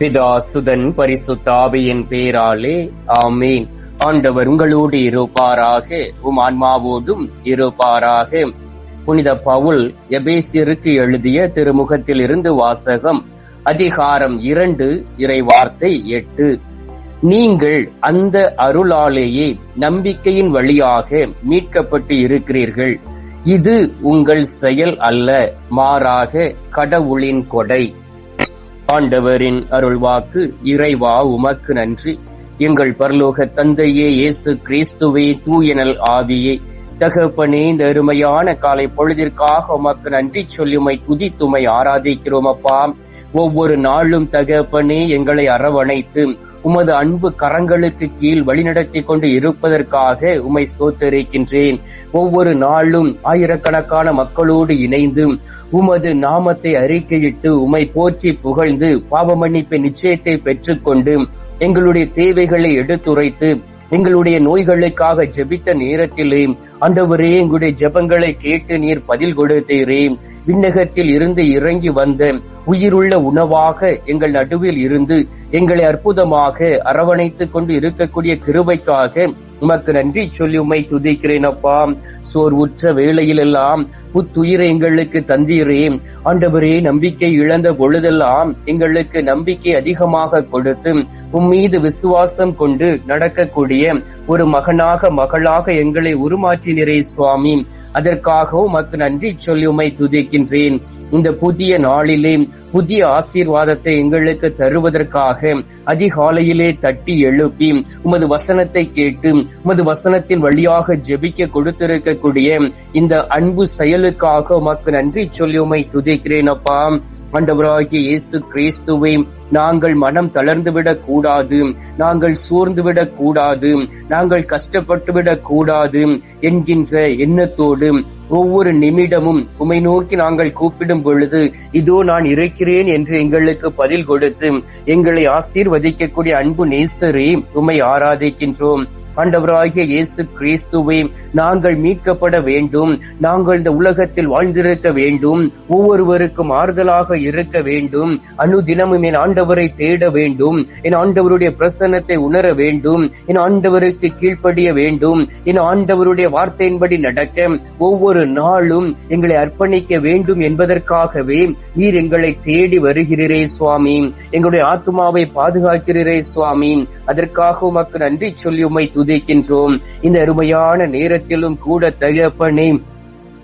பிதா சுதன் பரிசுத்தாவியின் பேராலே ஆமீன். ஆண்டவர் உங்களோடு இருப்பாராக உம் ஆன்மாவோடும் இருப்பாராக. புனித பவுல் எபேசியருக்கு எழுதிய திருமுகத்தில் இருந்து வாசகம் அதிகாரம் இரண்டு இறை வார்த்தை எட்டு. நீங்கள் அந்த அருளாலேயே நம்பிக்கையின் வழியாக மீட்கப்பட்டு இருக்கிறீர்கள். இது உங்கள் செயல் அல்ல மாறாக கடவுளின் கொடை. ஆண்டவரின் அருள்வாக்கு இறைவா உமக்கு நன்றி. எங்கள் பரலோக தந்தையே இயேசு கிறிஸ்துவே தூயனல் ஆவியே. தகப்பனே இந்த அருமையான காலை பொழுதிற்காக உமக்கு நன்றி சொல்லி உமை துதித்துமை ஆராதிக்கிறோம் அப்பா. ஒவ்வொரு நாளும் தகப்பனே எங்களை அரவணைத்து உமது அன்பு கரங்களுக்கு கீழ் வழிநடத்தி கொண்டு இருப்பதற்காக உமை ஸ்தோத்தரிக்கின்றேன். ஒவ்வொரு நாளும் ஆயிரக்கணக்கான மக்களோடு இணைந்து உமது நாமத்தை அறிக்கையிட்டு உமை போற்றி புகழ்ந்து பாவ மன்னிப்பு நிச்சயத்தை பெற்றுக்கொண்டு எங்களுடைய தேவைகளை எடுத்துரைத்து எங்களுடைய நோய்களுக்காக ஜெபித்த நேரத்திலே ஆண்டவரே எங்களுடைய ஜெபங்களை கேட்டு நீர் பதில் கொடுத்தீரே. விண்ணகத்தில் இருந்து இறங்கி வந்த உயிருள்ள உணவாக எங்கள் நடுவில் இருந்து எங்களை அற்புதமாக அரவணைத்துக் கொண்டு இருக்கக்கூடிய கிருபைக்காக உமக்கு நன்றி சொல்லி உமை துதிக்கிறேன் அப்பா. சோர்வுற்ற வேளையில் எல்லாம் புத்துயிரை எங்களுக்கு தந்தீரே ஆண்டவரே நம்பிக்கை இழந்த பொழுதெல்லாம் எங்களுக்கு நம்பிக்கை அதிகமாக கொடுத்து உம்மீது விசுவாசம் கொண்டு நடக்கக்கூடிய ஒரு மகனாக மகளாக எங்களை உருமாற்றினரே சுவாமி. அதற்காக உமக்கு நன்றி சொல்லி உமை துதிக்கின்றேன். இந்த புதிய நாளிலே புதிய ஆசீர்வாதத்தை எங்களுக்கு தருவதற்காக அதிகாலையிலே தட்டி எழுப்பி உமது வசனத்தை கேட்டு உமது வசனத்தின் வழியாக ஜெபிக்க கொடுத்திருக்கக்கூடிய இந்த அன்பு செயலுக்காக உமக்கு நன்றி சொல்லி உமை துதிக்கிறேன் அப்பா. ஆண்டவராகிய இயேசு கிறிஸ்துவை நாங்கள் மனம் தளர்ந்து விடக் கூடாது நாங்கள் சோர்ந்து விடக் கூடாது நாங்கள் கஷ்டப்பட்டு விடக் கூடாது என்கின்ற எண்ணத்தோடு ஒவ்வொரு நிமிடமும் உமை நோக்கி நாங்கள் கூப்பிடும் பொழுது இதோ நான் இருக்கிறேன் என்று எங்களுக்கு பதில் கொடுத்து எங்களை ஆசீர்வதிக்கக்கூடிய அன்பு நேசரே உமை ஆராதிக்கின்றோம். ஆண்டவராகிய இயேசு கிறிஸ்துவை நாங்கள் மீட்கப்பட வேண்டும் நாங்கள் இந்த உலகத்தில் வாழ்ந்திருக்க வேண்டும் ஒவ்வொருவருக்கும் ஆறுதலாக இருக்க வேண்டும் அனுதினமும் என் ஆண்டவரை தேட வேண்டும் என் ஆண்டவருடைய பிரசன்னத்தை உணர வேண்டும் என் ஆண்டவருக்கு கீழ்ப்படிய வேண்டும் என் ஆண்டவருடைய வார்த்தையின்படி நடக்க ஒவ்வொரு நாளும் எங்களை அர்ப்பணிக்க வேண்டும் என்பதற்காகவே நீர் எங்களை தேடி வருகிறீரே சுவாமி. எங்களுடைய ஆத்மாவை பாதுகாக்கிறீரே சுவாமி. அதற்காக உமக்கு நன்றி சொல்லி உமை துதிக்கின்றோம். இந்த அருமையான நேரத்திலும் கூட தகப்பனே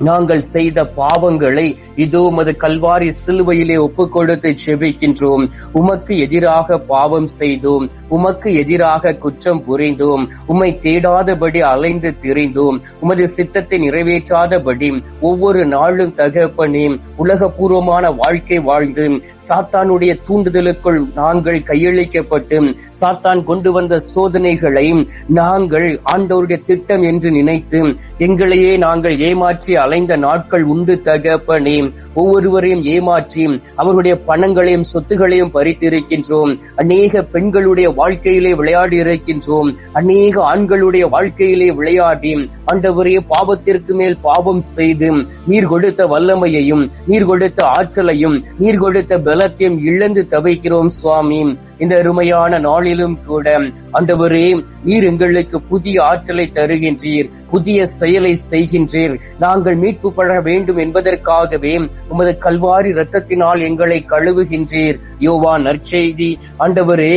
நாங்கள் செய்த பாவங்களை இதோ உமது கல்வாரி சிலுவையிலே ஒப்பு கொடுத்து செபிக்கின்றோம். உமக்கு எதிராக பாவம் செய்தோம். உமக்கு எதிராக குற்றம் புரிந்தோம். உம்மை தேடாதபடி அலைந்து திரிந்தோம். உமது சித்தத்தை நிறைவேற்றாதபடி ஒவ்வொரு நாளும் தகப்பனே உலகபூர்வமான வாழ்க்கை வாழ்ந்து சாத்தானுடைய தூண்டுதலுக்குள் நாங்கள் கையளிக்கப்பட்டு சாத்தான் கொண்டு வந்த சோதனைகளை நாங்கள் ஆண்டவருடைய திட்டம் என்று நினைத்து எங்களையே நாங்கள் ஏமாற்றி அலைந்த நாட்கள் உண்டு தகப்பனே ஒவ்வொருவரையும் ஏமாற்றி அவருடைய பணங்களையும் சொத்துகளையும் பறித்திருக்கின்றோம். அநேக பெண்களுடைய வாழ்க்கையிலே விளையாடி இருக்கின்றோம் அநேக ஆண்களுடைய வாழ்க்கையிலே விளையாடி ஆண்டவரே பாவத்திற்கு மேல் பாவம் செய்து நீர் கொடுத்த வல்லமையையும் நீர் கொடுத்த ஆற்றலையும் நீர் கொடுத்த பலத்தையும் இழந்து தவிக்கிறோம் சுவாமி. இந்த அருமையான நாளிலும் கூட ஆண்டவரே நீர் எங்களுக்கு புதிய ஆற்றலை தருகின்றீர் புதிய செயலை செய்கின்றீர். நாங்கள் நாங்கள் மீட்பு பெற வேண்டும் என்பதற்காகவே உமது கல்வாரி ரத்தத்தினால் எங்களை கழுவுகின்றீர். யோவா நற்செய்தி. ஆண்டவரே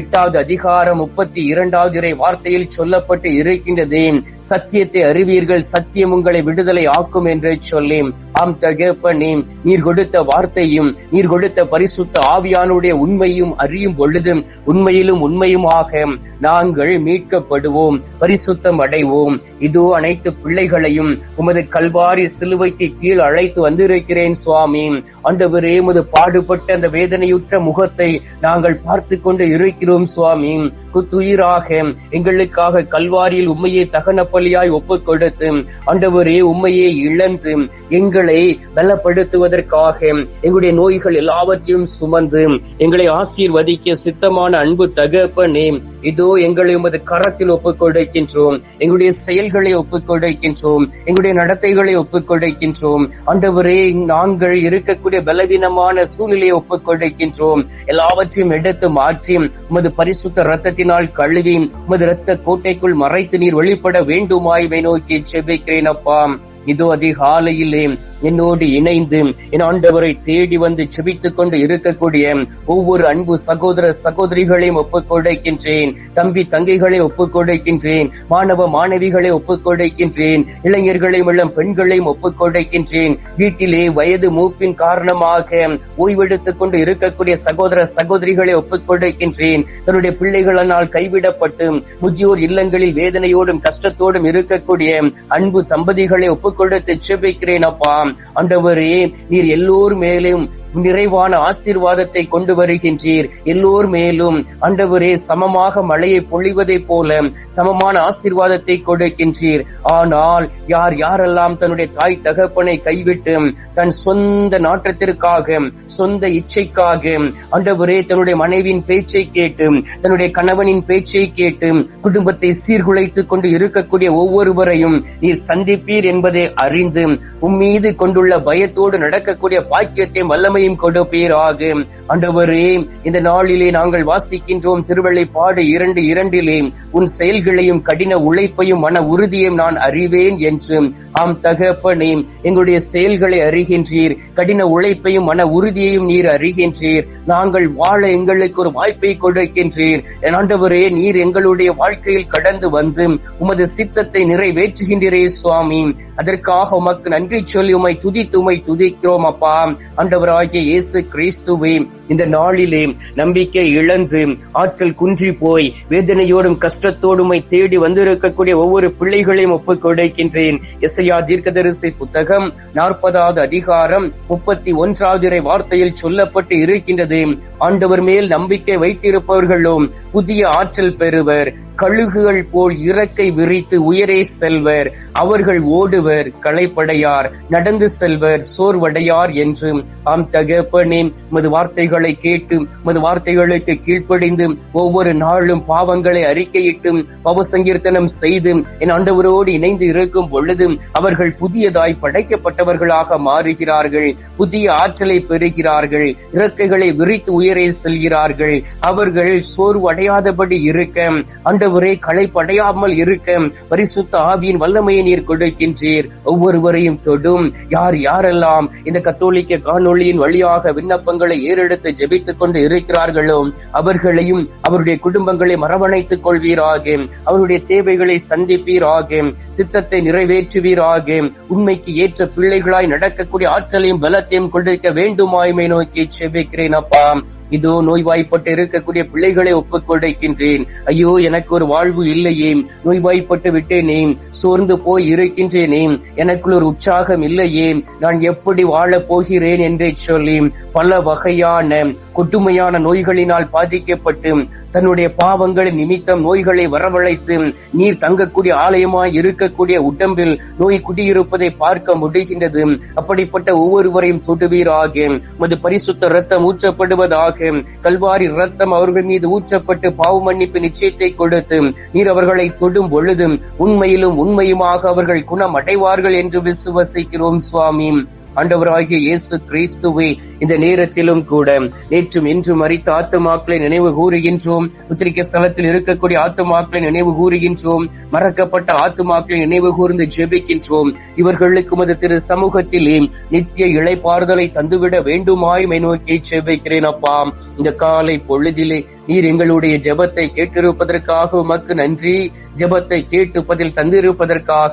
எட்டாவது அதிகாரம் முப்பத்தி இரண்டாவது இறை வார்த்தையில் சொல்லப்பட்டு இருக்கின்றது. சத்தியத்தை அறிவீர்கள் சத்தியம் உங்களை விடுதலை ஆக்கும் என்று சொல்லி. ஆம் தகப்பனே நீர் கொடுத்த வார்த்தையும் நீர் கொடுத்த பரிசுத்த ஆவியானுடைய உண்மையும் அறியும் பொழுது உண்மையிலும் உண்மையுமாக நாங்கள் மீட்கப்படுவோம் பரிசுத்தம் அடைவோம். இதோ அனைத்து பிள்ளைகளையும் உமது கல் கல்வாரி சிலுவைக்கு கீழ் அழைத்து வந்திருக்கிறேன் சுவாமி. ஆண்டவரே உமது பாடுபட்ட அந்த வேதனையுற்ற முகத்தை நாங்கள் பார்த்து கொண்டு இருக்கிறோம் சுவாமி. குத்துயிராக எங்களுக்காக கல்வாரியில் உண்மையை தகன பலியாய் ஒப்புக் கொடுத்து ஆண்டவரே உண்மையை இழந்து எங்களை பலப்படுத்துவதற்காக எங்களுடைய நோய்கள் எல்லாவற்றையும் சுமந்து எங்களை ஆசீர்வதிக்க சித்தமான அன்பு தகப்பனே இதோ எங்களை உமது கரத்தில் ஒப்புக் கொடுக்கின்றோம். எங்களுடைய செயல்களை ஒப்புக் கொடுக்கின்றோம். எங்களுடைய நடத்தை பிள்ளைகளை ஒப்புக்கொடுக்கின்றோம் ஆண்டவரே நாங்கள் இருக்கக்கூடிய பலவீனமான சூழ்நிலையை ஒப்புக்கொடுக்கின்றோம் எல்லாவற்றையும் எடுத்து மாற்றி உமது பரிசுத்த ரத்தத்தினால் கழுவி உமது ரத்த கோட்டைக்குள் மறைத்து நீர் வெளிப்பட வேண்டுமாய் நோக்கி செபிக்கிறேன் அப்பா. இதோ அதிகாலையிலே என்னோடு இணைந்து என் ஆண்டவரை தேடி வந்து செபித்துக் கொண்டு இருக்கக்கூடிய ஒவ்வொரு அன்பு சகோதர சகோதரிகளையும் ஒப்புக்கொடுக்கின்றேன் தம்பி தங்கைகளை ஒப்புக்கொடுக்கின்றேன் மாணவ மாணவிகளை ஒப்புக் கொடுக்கின்றேன். இளைஞர்களையும் இளம் பெண்களையும் ஒப்புக்கொடுக்கின்றேன் வீட்டிலே வயது மூப்பின் காரணமாக ஓய்வெடுத்துக் கொண்டு இருக்கக்கூடிய சகோதர சகோதரிகளை ஒப்புக்கொடுக்கின்றேன் தன்னுடைய பிள்ளைகளால் கைவிடப்பட்டு முதியோர் இல்லங்களில் வேதனையோடும் கஷ்டத்தோடும் இருக்கக்கூடிய அன்பு தம்பதிகளை ஒப்புக் கொடுத்து செபிக்கிறேன் அப்பா ஆண்டவரே நீர் எல்லோர் மேலும் நிறைவான ஆசீர்வாதத்தை கொண்டு வருகின்றீர். எல்லோர் மேலும் அண்டவரே சமமாக மழையை பொழிவதை போல சமமான ஆசீர்வாதத்தை கொடுக்கின்றீர். ஆனால் யார் யாரெல்லாம் தன்னுடைய தாய் தகப்பனை கைவிட்டு தன் சொந்த நாட்டத்திற்காக சொந்த இச்சைக்காக அண்டவரே தன்னுடைய மனைவியின் பேச்சை கேட்டு தன்னுடைய கணவனின் பேச்சை கேட்டு குடும்பத்தை சீர்குலைத்துக் கொண்டு இருக்கக்கூடிய ஒவ்வொருவரையும் நீர் சந்திப்பீர் என்பதை அறிந்து உம்மீது கொண்டுள்ள பயத்தோடு நடக்கக்கூடிய பாக்கியத்தையும் வல்லமையும் கொடுப்பீராக. ஆண்டவரே இந்த நாளிலே நாங்கள் வாசிக்கின்றோம் திருவள்ளிப்பாடு இரண்டு இரண்டிலே. உன் செயல்களையும் கடின உழைப்பையும் மன உறுதியையும் நான் அறிவேன் என்று. ஆம் தகப்பனே எங்களுடைய செயல்களை அறிகின்றீர். கடின உழைப்பையும் மன உறுதியையும் நீர் அறிகின்றீர். நாங்கள் வாழ எங்களுக்கு ஒரு வாய்ப்பை கொடுக்கின்றீர். ஆண்டவரே நீர் எங்களுடைய வாழ்க்கையில் கடந்து வந்து உமது சித்தத்தை நிறைவேற்றுகின்றீரே சுவாமி. அதற்காக உமக்கு நன்றி சொல்லி உமை துதித்து உமை துதிக்கிறோம் அப்பா. ஆண்டவராய் ஆண்டவராகிய இயேசு கிறிஸ்துவே இந்த நாளிலே நம்பிக்கை இழந்து ஆற்றல் குன்றி போய் வேதனையோடும் கஷ்டத்தோடும் தேடி வந்திருக்கக்கூடிய ஒவ்வொரு பிள்ளைகளையும் ஒப்புக் கொடுக்கின்றேன். எஸ்ஐயா தீர்க்கதரிசி புத்தகம் நாற்பதாவது அதிகாரம் முப்பத்தி ஒன்றாவது வார்த்தையில் சொல்லப்பட்டு இருக்கின்றது. ஆண்டவர் மேல் நம்பிக்கை வைத்திருப்பவர்களும் புதிய ஆற்றல் பெறுவர். கழுகுகள் போல் இறக்கை விரித்து உயரே செல்வர். அவர்கள் ஓடுவர் களைப்படையார். நடந்து செல்வர் சோர்வடையார் என்று. ஆம் தகப்பனே மது வார்த்தைகளை கேட்டு மது வார்த்தைகளுக்கு கீழ்ப்படிந்து ஒவ்வொரு நாளும் பாவங்களை அறிக்கையிட்டும் பவசங்கீர்த்தனம் செய்து என் ஆண்டவரோடு இணைந்து இருக்கும் பொழுது அவர்கள் புதியதாய் படைக்கப்பட்டவர்களாக மாறுகிறார்கள். புதிய ஆற்றலை பெறுகிறார்கள். இறக்கைகளை விரித்து உயரே செல்கிறார்கள். அவர்கள் சோர்வடையாதபடி இருக்க இருக்க ஆண்டவரே களைப்படையாமல் இருக்க பரிசுத்த ஆவியின் வல்லமையை நீர் கொடுக்கின்றீர். ஒவ்வொருவரையும் தொடும். யார் யாரெல்லாம் இந்த கத்தோலிக்க காணொளியின் வழியாக விண்ணப்பங்களை ஏறெடுத்து ஜெபித்துக் கொண்டு இருக்கிறார்களோ அவர்களையும் அவருடைய குடும்பங்களை மரவணைத்துக் கொள்வீராக. அவருடைய தேவைகளை சந்திப்பீராக. சித்தத்தை நிறைவேற்றுவீராக. உண்மைக்கு ஏற்ற பிள்ளைகளாய் நடக்கக்கூடிய ஆற்றலையும் பலத்தையும் கொண்டிருக்க வேண்டுமாய்மை நோக்கி செபிக்கிறேன் அப்பா. இதோ நோய்வாய்ப்பட்டு இருக்கக்கூடிய பிள்ளைகளை ஒப்புக் கொடுக்கின்றேன் ஐயோ எனக்கு எனக்கு ஒரு வாழ்வு இல்லையே நோய்வாய்ப்பட்டு விட்டேனே சோர்ந்து போய் இருக்கின்றேனே எனக்குள் ஒரு உற்சாகம் இல்லையே நான் எப்படி வாழப் போகிறேன் என்றே சொல்லி பல வகையான கொடுமையான நோய்களினால் பாதிக்கப்பட்டு தன்னுடைய பாவங்களின் நிமித்தம் நோய்களை வரவழைத்து நீர் தங்கக்கூடிய ஆலயமாய் இருக்கக்கூடிய உடம்பில் நோய் குடியிருப்பதை பார்க்க முடிகின்றது. அப்படிப்பட்ட ஒவ்வொருவரையும் தொடுவீராக. உமது பரிசுத்த ரத்தம் ஊற்றப்படுவதாக. கல்வாரி ரத்தம் அவர்கள் மீது ஊற்றப்பட்டு பாவ மன்னிப்பு நிச்சயத்தை கொடுத்து நீர் அவர்களை தொடும் பொழுதும் உண்மையிலும் உண்மையுமாக அவர்கள் குணம் அடைவார்கள் என்று விசுவசிக்கிறோம் சுவாமி. ஆண்டவராகிய இயேசு கிறிஸ்துவை இந்த நேரத்திலும் கூட நேற்றும் இன்றும் மறித்த ஆத்துமாக்களை நினைவு கூறுகின்றோம். உத்திரிக்க ஸ்தலத்தில் இருக்கக்கூடிய ஆத்துமாக்களை நினைவு கூறுகின்றோம். மறக்கப்பட்ட ஆத்துமாக்களை நினைவு கூர்ந்து ஜெபிக்கின்றோம். இவர்களுக்கு மது திரு சமூகத்திலே நித்திய இழைப்பாறுதலை தந்துவிட வேண்டுமாய் நோக்கி ஜெபிக்கிறேன் அப்பா. இந்த காலை பொழுதிலே நீர் எங்களுடைய ஜெபத்தை கேட்டிருப்பதற்காக உமக்கு நன்றி. ஜெபத்தை கேட்டு பதில் தந்திருப்பதற்காக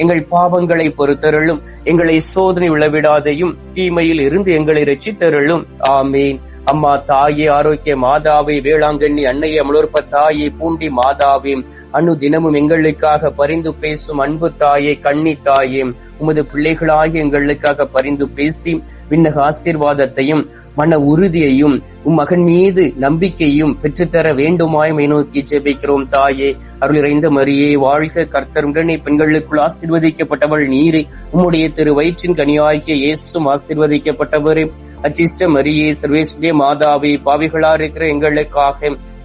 எங்கள் பாவங்களை பொறுத்தருளும். எங்களை சோதனை விழவிடாதையும் தீமையில் இருந்து எங்களை ரட்சித்தருளும் ஆமீன். அம்மா தாயே ஆரோக்கிய மாதாவே வேளாங்கண்ணி அன்னைய அமலோற்ப தாயே பூண்டி மாதாவே. அனு தினமும் எங்களுக்காக பரிந்து பேசும் அன்பு தாயே கண்ணி தாயே உமது பிள்ளைகளாகிய எங்களுக்காக பரிந்து பேசி விண்ணக ஆசீர்வாதத்தையும் மன உறுதியையும் உம் மகன் மீது நம்பிக்கையும் பெற்றுத்தர வேண்டுமாய் நோக்கி ஜெபிக்கிறோம் தாயே. அருளிறைந்த மரியே வாழ்க கர்த்தருடனே பெண்களுக்குள் ஆசீர்வதிக்கப்பட்டவள் நீரே. உம்முடைய திரு வயிற்றின் கனியாகிய இயேசும் ஆசீர்வதிக்கப்பட்டவரே. அச்சிஷ்ட மரியே சர்வேஸ்வரிய மாதாவே பாவிகளா இருக்கிற எங்களுக்காக